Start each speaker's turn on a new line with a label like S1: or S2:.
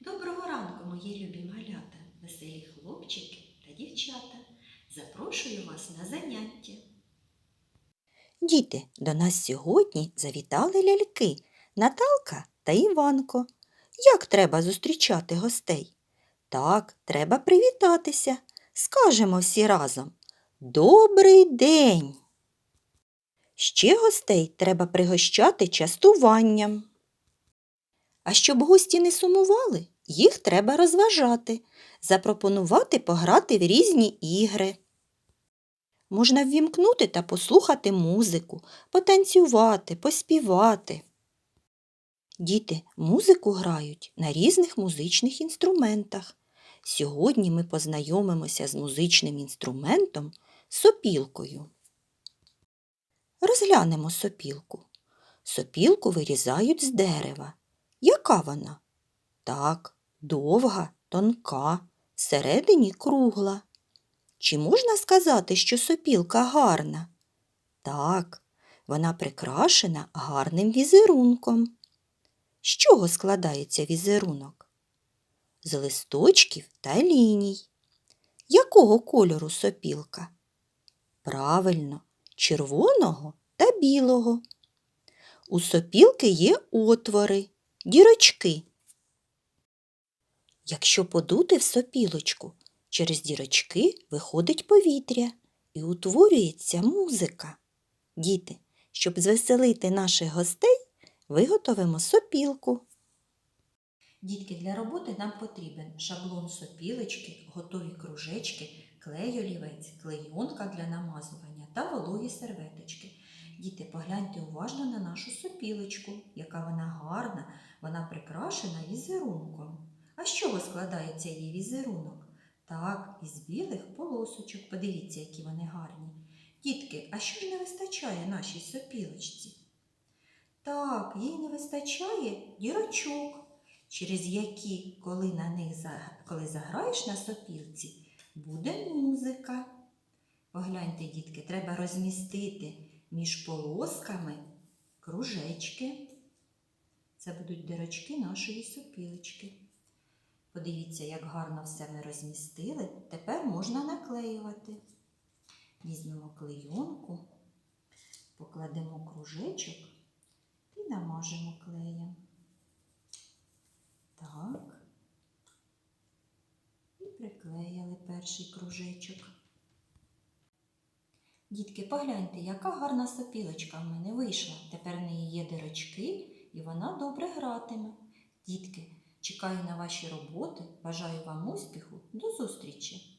S1: Доброго ранку, мої любі малята, веселі хлопчики та дівчата. Запрошую вас на заняття.
S2: Діти, до нас сьогодні завітали ляльки Наталка та Іванко. Як треба зустрічати гостей? Так, треба привітатися. Скажемо всі разом Добрий день. Ще гостей треба пригощати частуванням. А щоб гості не сумували, їх треба розважати, запропонувати пограти в різні ігри. Можна ввімкнути та послухати музику, потанцювати, поспівати. Діти музику грають на різних музичних інструментах. Сьогодні ми познайомимося з музичним інструментом сопілкою. Розглянемо сопілку. Сопілку вирізають з дерева. Яка вона? Так, довга, тонка, всередині кругла. Чи можна сказати, що сопілка гарна? Так, вона прикрашена гарним візерунком. З чого складається візерунок? З листочків та ліній. Якого кольору сопілка? Правильно, червоного та білого. У сопілки є отвори, дірочки. Якщо подути в сопілочку, Через дірочки виходить повітря і утворюється музика. Діти, щоб звеселити наших гостей, виготовимо сопілку.
S1: Дітки, для роботи нам потрібен шаблон сопілочки, готові кружечки, клей олівець, клейонка для намазування та вологі серветочки. Діти, погляньте уважно на нашу сопілочку, яка вона гарна, вона прикрашена візерунком. А з чого складається її візерунок? Так, із білих полосочок. Подивіться, які вони гарні. Дітки, а що ж не вистачає нашій сопілочці? Так, їй не вистачає дірочок, через які, коли на них коли заграєш на сопілці, буде музика. Погляньте, дітки, треба розмістити між полосками кружечки. Це будуть дірочки нашої сопілочки. Подивіться, як гарно все ми розмістили. Тепер можна наклеювати. Візьмемо клейонку, покладемо кружечок і намажемо клеєм. Так. І приклеїли перший кружечок. Дітки, погляньте, яка гарна сопілочка в мене вийшла. Тепер в неї є дирочки і вона добре гратиме. Дітки, чекаю на ваші роботи. Бажаю вам успіху. До зустрічі!